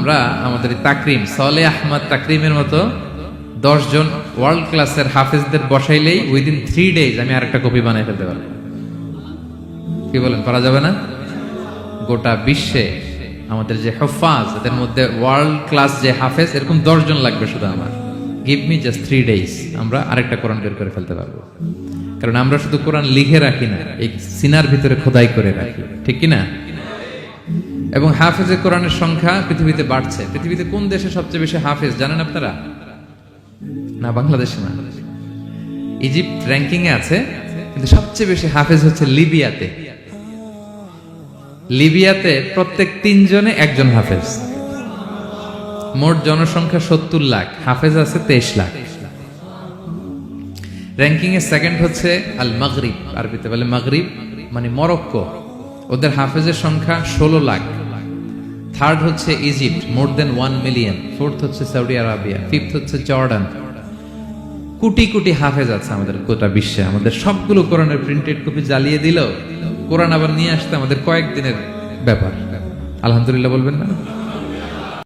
আমরা আমাদের তাকরিম, সলে আহমদ তাকরিমের মতো দশজন ওয়ার্ল্ড ক্লাসের হাফেজদের বসাইলেই উইদিন থ্রি ডেজ আমি আরেকটা কপি বানাই ফেলতে পারব। কি বলেন পারা যাবে না? গোটা বিশ্বে আমাদের যে হফাজ, এদের মধ্যে ওয়ার্ল্ড ক্লাস যে হাফেজ, এরকম দশজন লাগবে শুধু আমার। Give me just three days আমরা আরেকটা কোরআন বের করে ফেলতে পারব। কারণ আমরা শুধু কোরআন লিখে রাখি না, এই সিনার ভিতরে খোদাই করে রাখি। ঠিক কি না এবং হাফেজে কোরআনের সংখ্যা পৃথিবীতে বাড়ছে। পৃথিবীতে কোন দেশে সবচেয়ে বেশি হাফেজ, জানেন আপনারা? না, বাংলাদেশে না। ইজিপ্ট র্যাঙ্কিং এ আছে, কিন্তু সবচেয়ে বেশি হাফেজ হচ্ছে লিবিয়াতে। লিবিয়াতে প্রত্যেক তিনজনে একজন হাফেজ। মোট জনসংখ্যা সত্তর লাখ, হাফেজ আছে তেইশ লাখ। র্যাঙ্কিং এ সেকেন্ড হচ্ছে আল মাগরিব আরবিতে বলে মাগরিব মানে মরক্কো। ওদের হাফেজের সংখ্যা ষোলো লাখ। থার্ড হচ্ছে Egypt more than one million fourth হচ্ছে সৌদি আরাবিয়া ফিফথ হচ্ছে জর্ডান কোটি কোটি হাফেজ আছে আমাদের গোটা বিশ্বে। আমাদের সবগুলো কোরআনের প্রিন্টেড কপি জ্বালিয়ে দিল। কোরআন আবার নিয়ে আসতে আমাদের কয়েকদিনের ব্যাপার। আলহামদুলিল্লাহ বলবেন না?